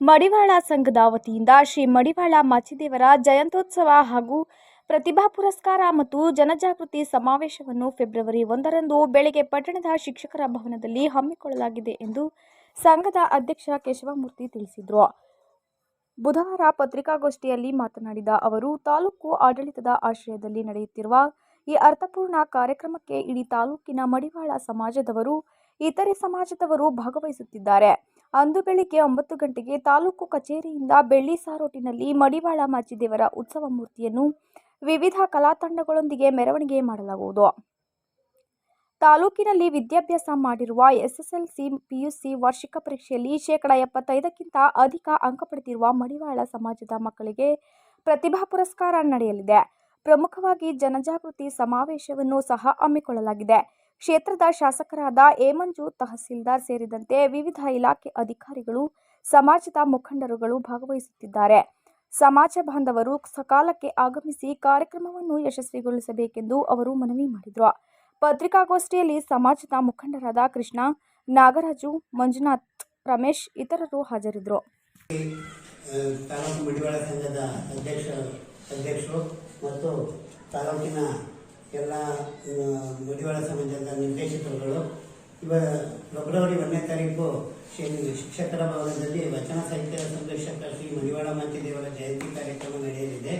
ಮಡಿವಾಳ ಸಂಘದ ವತಿಯಿಂದ ಶ್ರೀ ಮಡಿವಾಳ ಮಾಚಿದೇವರ ಜಯಂತ್ಯೋತ್ಸವ ಹಾಗೂ ಪ್ರತಿಭಾ ಪುರಸ್ಕಾರ ಮತ್ತು ಜನಜಾಗೃತಿ ಸಮಾವೇಶವನ್ನು ಫೆಬ್ರವರಿ ಒಂದರಂದು ಬೆಳಗ್ಗೆ ಪಟ್ಟಣದ ಶಿಕ್ಷಕರ ಭವನದಲ್ಲಿ ಹಮ್ಮಿಕೊಳ್ಳಲಾಗಿದೆ ಎಂದು ಸಂಘದ ಅಧ್ಯಕ್ಷ ಕೇಶವಮೂರ್ತಿ ತಿಳಿಸಿದರು. ಬುಧವಾರ ಪತ್ರಿಕಾಗೋಷ್ಠಿಯಲ್ಲಿ ಮಾತನಾಡಿದ ಅವರು, ತಾಲೂಕು ಆಡಳಿತದ ಆಶ್ರಯದಲ್ಲಿ ನಡೆಯುತ್ತಿರುವ ಈ ಅರ್ಥಪೂರ್ಣ ಕಾರ್ಯಕ್ರಮಕ್ಕೆ ಇಡೀ ತಾಲೂಕಿನ ಮಡಿವಾಳ ಸಮಾಜದವರು, ಇತರೆ ಸಮಾಜದವರು ಭಾಗವಹಿಸುತ್ತಿದ್ದಾರೆ. ಅಂದು ಬೆಳಿಗ್ಗೆ ಒಂಬತ್ತು ಗಂಟೆಗೆ ತಾಲೂಕು ಕಚೇರಿಯಿಂದ ಬೆಳ್ಳಿ ಸಾರೋಟಿನಲ್ಲಿ ಮಡಿವಾಳ ಮಾಚಿದೇವರ ಉತ್ಸವ ಮೂರ್ತಿಯನ್ನು ವಿವಿಧ ಕಲಾ ತಂಡಗಳೊಂದಿಗೆ ಮೆರವಣಿಗೆ ಮಾಡಲಾಗುವುದು. ತಾಲೂಕಿನಲ್ಲಿ ವಿದ್ಯಾಭ್ಯಾಸ ಮಾಡಿರುವ ಎಸ್ಎಸ್ಎಲ್ಸಿ, ಪಿಯುಸಿ ವಾರ್ಷಿಕ ಪರೀಕ್ಷೆಯಲ್ಲಿ ಶೇಕಡ ಎಪ್ಪತ್ತೈದಕ್ಕಿಂತ ಅಧಿಕ ಅಂಕ ಪಡೆದಿರುವ ಮಡಿವಾಳ ಸಮಾಜದ ಮಕ್ಕಳಿಗೆ ಪ್ರತಿಭಾ ಪುರಸ್ಕಾರ ನಡೆಯಲಿದೆ. ಪ್ರಮುಖವಾಗಿ ಜನಜಾಗೃತಿ ಸಮಾವೇಶವನ್ನು ಸಹ ಹಮ್ಮಿಕೊಳ್ಳಲಾಗಿದೆ. ಕ್ಷೇತ್ರದ ಶಾಸಕರಾದ ಏಮಂಜು ತಹಸೀಲ್ದಾರ್ ಸೇರಿದಂತೆ ವಿವಿಧ ಇಲಾಖೆ ಅಧಿಕಾರಿಗಳು, ಸಮಾಜದ ಮುಖಂಡರುಗಳು ಭಾಗವಹಿಸುತ್ತಿದ್ದಾರೆ. ಸಮಾಜ ಬಾಂಧವರು ಸಕಾಲಕ್ಕೆ ಆಗಮಿಸಿ ಕಾರ್ಯಕ್ರಮವನ್ನು ಯಶಸ್ವಿಗೊಳಿಸಬೇಕೆಂದು ಅವರು ಮನವಿ ಮಾಡಿದರು. ಪತ್ರಿಕಾಗೋಷ್ಠಿಯಲ್ಲಿ ಸಮಾಜದ ಮುಖಂಡರಾದ ಕೃಷ್ಣ, ನಾಗರಾಜು, ಮಂಜುನಾಥ್, ರಮೇಶ್ ಇತರರು ಹಾಜರಿದ್ದರು. ತಾಲೂಕು ಸಂಘದ ಅಧ್ಯಕ್ಷ ಅಧ್ಯಕ್ಷರು ಮತ್ತು ತಾಲೂಕಿನ ಎಲ್ಲ ಮುಡಿವಾಳ ಸಮಾಜದ ನಿರ್ದೇಶಕರುಗಳು. ಇವ ಫೆಬ್ರವರಿ ಒಂದನೇ ತಾರೀಕು ಶಿಕ್ಷಕರ ಭವನದಲ್ಲಿ ವಚನ ಸಾಹಿತ್ಯ ಸಂರಕ್ಷಕ ಶ್ರೀ ಮಡಿವಾಳ ಮಾಚಿದೇವರ ಜಯಂತಿ ಕಾರ್ಯಕ್ರಮ ನಡೆಯಲಿದೆ.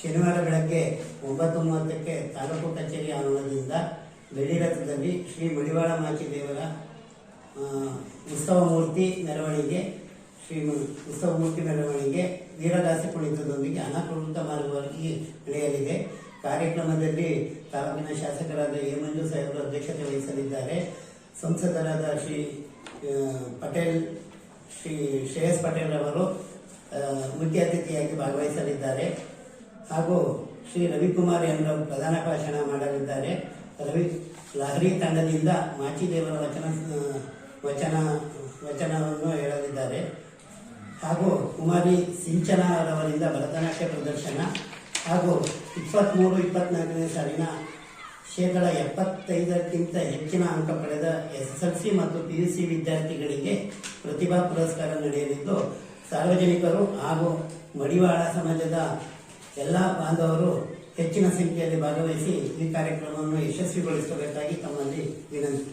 ಶನಿವಾರ ಬೆಳಗ್ಗೆ ಒಂಬತ್ತು ಮೂವತ್ತಕ್ಕೆ ತಾಲೂಕು ಕಚೇರಿ ಆವರಣದಿಂದ ಬೆಳ್ಳಿರಥದಲ್ಲಿ ಶ್ರೀ ಮಡಿವಾಳ ಮಾಚಿದೇವರ ಉತ್ಸವ ಮೂರ್ತಿ ಮೆರವಣಿಗೆ, ಶ್ರೀ ಉತ್ಸವ ಮೂರ್ತಿ ಮೆರವಣಿಗೆ ವೀರದಾಸ ಕುಣಿತದೊಂದಿಗೆ ಅನಾಕೃತ ಮಾರ್ಗವಾಗಿ ನಡೆಯಲಿದೆ. ಕಾರ್ಯಕ್ರಮದಲ್ಲಿ ತಾಲೂಕಿನ ಶಾಸಕರಾದ ಹೇಮಂಜು ಮಂಜು ಸಾಹೇಬರು ಅಧ್ಯಕ್ಷತೆ ವಹಿಸಲಿದ್ದಾರೆ. ಸಂಸದರಾದ ಶ್ರೀ ಪಟೇಲ್, ಶ್ರೀ ಶ್ರೇಯಸ್ ಪಟೇಲ್ ಅವರು ಮುಖ್ಯ ಅತಿಥಿಯಾಗಿ ಭಾಗವಹಿಸಲಿದ್ದಾರೆ. ಹಾಗೂ ಶ್ರೀ ರವಿಕುಮಾರ್ ಎಂದು ಪ್ರಧಾನ ಭಾಷಣ ಮಾಡಲಿದ್ದಾರೆ. ರವಿ, ಲಹರಿ ತಂಡದಿಂದ ಮಾಚಿದೇವರ ವಚನ ವಚನ, ವಚನವನ್ನು ಹೇಳಲಿದ್ದಾರೆ. ಹಾಗೂ ಕುಮಾರಿ ಸಿಂಚನ ಅವರಿಂದ ಭರತನಾಟ್ಯ ಪ್ರದರ್ಶನ ಹಾಗೂ ಇಪ್ಪತ್ತ್ಮೂರು ಇಪ್ಪತ್ತ್ನಾಲ್ಕನೇ ಸಾಲಿನ ಶೇಕಡ ಎಪ್ಪತ್ತೈದಕ್ಕಿಂತ ಹೆಚ್ಚಿನ ಅಂಕ ಪಡೆದ ಎಸ್ ಎಲ್ ಸಿ ಮತ್ತು ಪಿ ಯು ಸಿ ವಿದ್ಯಾರ್ಥಿಗಳಿಗೆ ಪ್ರತಿಭಾ ಪುರಸ್ಕಾರ ನಡೆಯಲಿದ್ದು, ಸಾರ್ವಜನಿಕರು ಹಾಗೂ ಮಡಿವಾಳ ಸಮಾಜದ ಎಲ್ಲ ಬಾಂಧವರು ಹೆಚ್ಚಿನ ಸಂಖ್ಯೆಯಲ್ಲಿ ಭಾಗವಹಿಸಿ ಈ ಕಾರ್ಯಕ್ರಮವನ್ನು ಯಶಸ್ವಿಗೊಳಿಸಬೇಕಾಗಿ ತಮ್ಮಲ್ಲಿ ವಿನಂತಿ.